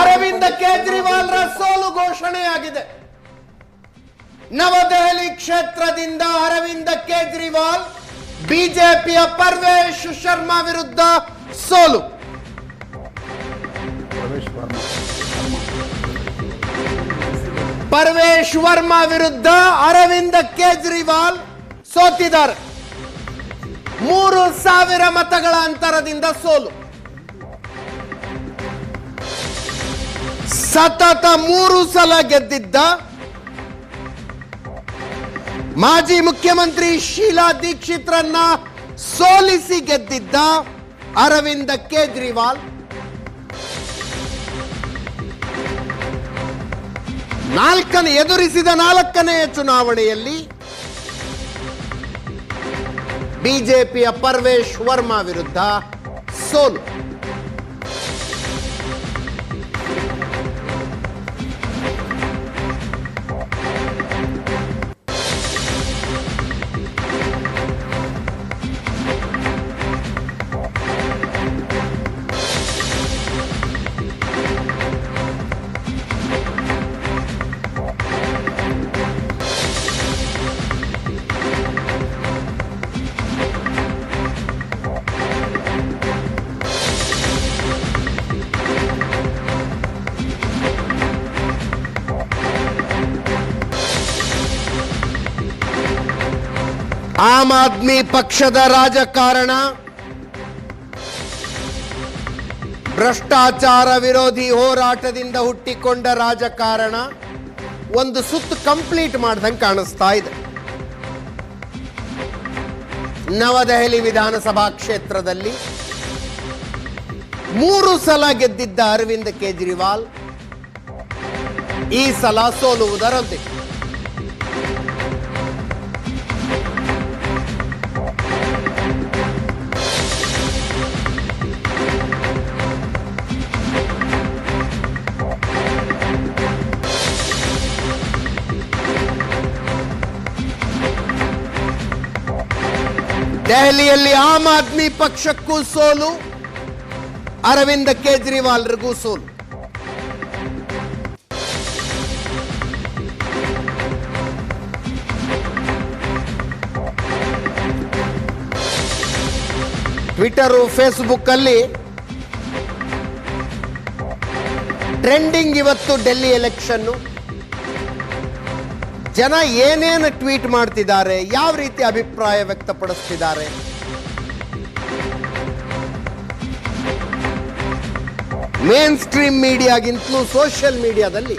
ಅರವಿಂದ ಕೇಜ್ರಿವಾಲ್ರ ಸೋಲು ಘೋಷಣೆಯಾಗಿದೆ. ನವದೆಹಲಿ ಕ್ಷೇತ್ರದಿಂದ ಅರವಿಂದ ಕೇಜ್ರಿವಾಲ್, ಬಿಜೆಪಿಯ ಪರ್ವೇಶ್ ಶರ್ಮಾ ವಿರುದ್ಧ ಸೋಲು. ಪರ್ವೇಶ್ ವರ್ಮಾ ವಿರುದ್ಧ ಅರವಿಂದ ಕೇಜ್ರಿವಾಲ್ ಸೋತಿದ್ದಾರೆ. ಮೂರು ಸಾವಿರ ಮತಗಳ ಅಂತರದಿಂದ ಸೋಲು. ಸತತ ಮೂರು ಸಲ ಗೆದ್ದಿದ್ದ ಮಾಜಿ ಮುಖ್ಯಮಂತ್ರಿ ಶೀಲಾ ದೀಕ್ಷಿತ್ರನ್ನ ಸೋಲಿಸಿ ಗೆದ್ದಿದ್ದ ಅರವಿಂದ ಕೇಜ್ರಿವಾಲ್. ನಾಲ್ಕನೇ, ಎದುರಿಸಿದ ನಾಲ್ಕನೆಯ ಚುನಾವಣೆಯಲ್ಲಿ ಬಿಜೆಪಿಯ ಪರ್ವೇಶ್ ವರ್ಮಾ ವಿರುದ್ಧ ಸೋಲು. ಆಮ್ ಆದ್ಮಿ ಪಕ್ಷದ ರಾಜಕಾರಣ, ಭ್ರಷ್ಟಾಚಾರ ವಿರೋಧಿ ಹೋರಾಟದಿಂದ ಹುಟ್ಟಿಕೊಂಡ ರಾಜಕಾರಣ, ಒಂದು ಸುತ್ತು ಕಂಪ್ಲೀಟ್ ಮಾಡ್ದಂಗೆ ಕಾಣಿಸ್ತಾ ಇದೆ. ನವದೆಹಲಿ ವಿಧಾನಸಭಾ ಕ್ಷೇತ್ರದಲ್ಲಿ ಮೂರು ಸಲ ಗೆದ್ದಿದ್ದ ಅರವಿಂದ್ ಕೇಜ್ರಿವಾಲ್, ಈ ಸಲ ಸೋಲುವುದರೊಂದಿಗೆ. ದೆಹಲಿಯಲ್ಲಿ ಆಮ್ ಆದ್ಮಿ ಪಕ್ಷಕ್ಕೂ ಸೋಲು, ಅರವಿಂದ ಕೇಜ್ರಿವಾಲ್ರಿಗೂ ಸೋಲು. ಟ್ವಿಟರು ಫೇಸ್ಬುಕ್ ಅಲ್ಲಿ ಟ್ರೆಂಡಿಂಗ್ ಇವತ್ತು ಡೆಲ್ಲಿ ಎಲೆಕ್ಷನ್ನು ಜನ ಏನೇನು ಟ್ವೀಟ್ ಮಾಡ್ತಿದ್ದಾರೆ ಯಾವ ರೀತಿ ಅಭಿಪ್ರಾಯ ವ್ಯಕ್ತಪಡಿಸ್ತಿದ್ದಾರೆ ಮೇನ್ ಸ್ಟ್ರೀಮ್ ಮೀಡಿಯಾಗಿಂತಲೂ ಸೋಷಿಯಲ್ ಮೀಡಿಯಾದಲ್ಲಿ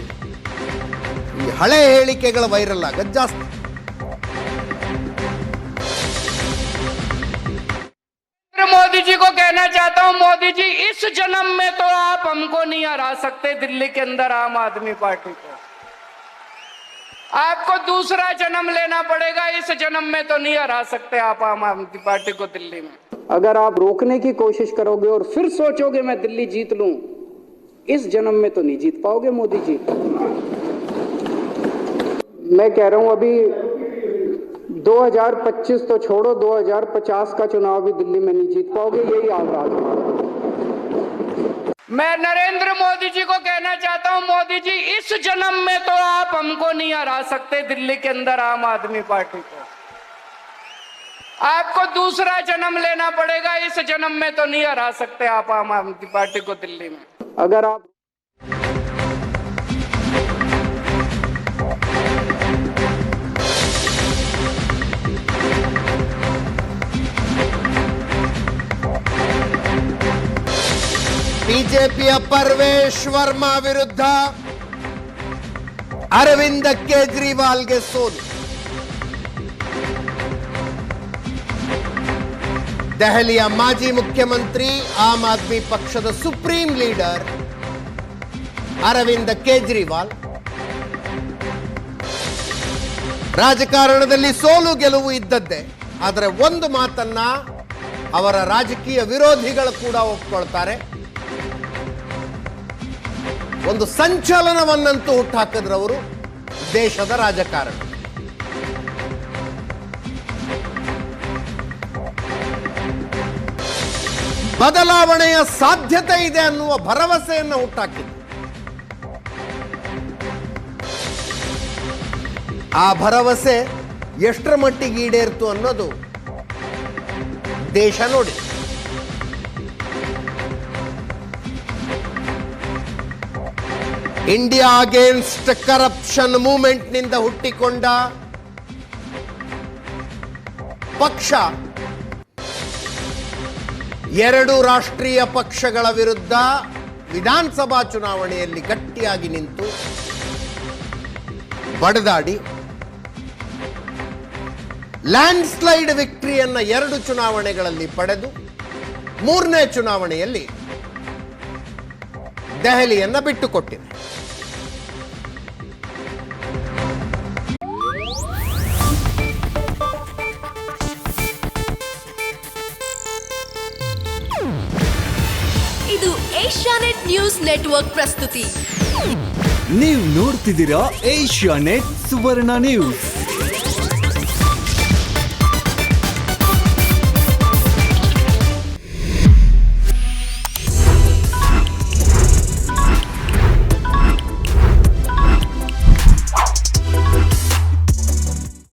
ಈ ಹಳೆ ಹೇಳಿಕೆಗಳ ವೈರಲ್ ಆಗೋದು ಜಾಸ್ತಿ नरेंद्र मोदी जी को कहना चाहता हूं मोदी जी इस जन्म में तो आप हमको नहीं हरा सकते दिल्ली के अंदर आम आदमी पार्टी को आपको दूसरा जन्म लेना पड़ेगा इस जन्म में तो नहीं हरा सकते आप आम आदमी पार्टी को दिल्ली में। अगर आप रोकने की कोशिश करोगे और फिर सोचोगे मैं दिल्ली जीत लूँ इस जन्म में तो नहीं जीत पाओगे मोदी जी। मैं कह रहा हूँ अभी 2025 तो छोड़ो 2050 का चुनाव भी दिल्ली में नहीं जीत पाओगे यही आप राज मैं नरेंद्र मोदी जी को कहना चाहता हूँ मोदी जी इस जन्म में तो हमको नहीं हरा सकते दिल्ली के अंदर आम आदमी पार्टी को आपको दूसरा जन्म लेना पड़ेगा इस जन्म में तो नहीं हरा सकते आप आम आदमी पार्टी को दिल्ली में अगर आप ಬಿಜೆಪಿಯ ಪರ್ವೇಶ್ ವರ್ಮಾ ವಿರುದ್ಧ ಅರವಿಂದ ಕೇಜ್ರಿವಾಲ್ಗೆ ಸೋಲು. ದೆಹಲಿಯ ಮಾಜಿ ಮುಖ್ಯಮಂತ್ರಿ ಆಮ್ ಆದ್ಮಿ ಪಕ್ಷದ ಸುಪ್ರೀಂ ಲೀಡರ್ ಅರವಿಂದ ಕೇಜ್ರಿವಾಲ್. ರಾಜಕಾರಣದಲ್ಲಿ ಸೋಲು ಗೆಲುವು ಇದ್ದದ್ದೇ, ಆದರೆ ಒಂದು ಮಾತನ್ನ ಅವರ ರಾಜಕೀಯ ವಿರೋಧಿಗಳು ಕೂಡ ಒಪ್ಕೊಳ್ತಾರೆ. ಒಂದು ಸಂಚಲನವನ್ನಂತೂ ಹುಟ್ಟಾಕಿದ್ರವರು ದೇಶದ ರಾಜಕಾರಣ. ಬದಲಾವಣೆಯ ಸಾಧ್ಯತೆ ಇದೆ ಅನ್ನುವ ಭರವಸೆಯನ್ನು ಹುಟ್ಟಾಕಿದ್ರು ಆ ಭರವಸೆ ಎಷ್ಟರ ಮಟ್ಟಿಗೆ ಈಡೇರ್ತು ಅನ್ನೋದು ದೇಶ ನೋಡಿ ಇಂಡಿಯಾ ಅಗೇನ್ಸ್ಟ್ ಕರಪ್ಷನ್ ಮೂವ್ಮೆಂಟ್ನಿಂದ ಹುಟ್ಟಿಕೊಂಡ ಪಕ್ಷ. ಎರಡು ರಾಷ್ಟ್ರೀಯ ಪಕ್ಷಗಳ ವಿರುದ್ಧ ವಿಧಾನಸಭಾ ಚುನಾವಣೆಯಲ್ಲಿ ಗಟ್ಟಿಯಾಗಿ ನಿಂತು ಬಡದಾಡಿ. ಲ್ಯಾಂಡ್ ಸ್ಲೈಡ್ ವಿಕ್ಟರಿಯನ್ನ ಎರಡು ಚುನಾವಣೆಗಳಲ್ಲಿ ಪಡೆದು ಮೂರನೇ ಚುನಾವಣೆಯಲ್ಲಿ ದೆಹಲಿಯನ್ನ ಬಿಟ್ಟುಕೊಟ್ಟಿದೆ. ಇದು ಏಷ್ಯಾನೆಟ್ ನ್ಯೂಸ್ ನೆಟ್ವರ್ಕ್ ಪ್ರಸ್ತುತಿ. ನೀವು ನೋಡ್ತಿದ್ದೀರಾ ಏಷ್ಯಾನೆಟ್ ಸುವರ್ಣ ನ್ಯೂಸ್.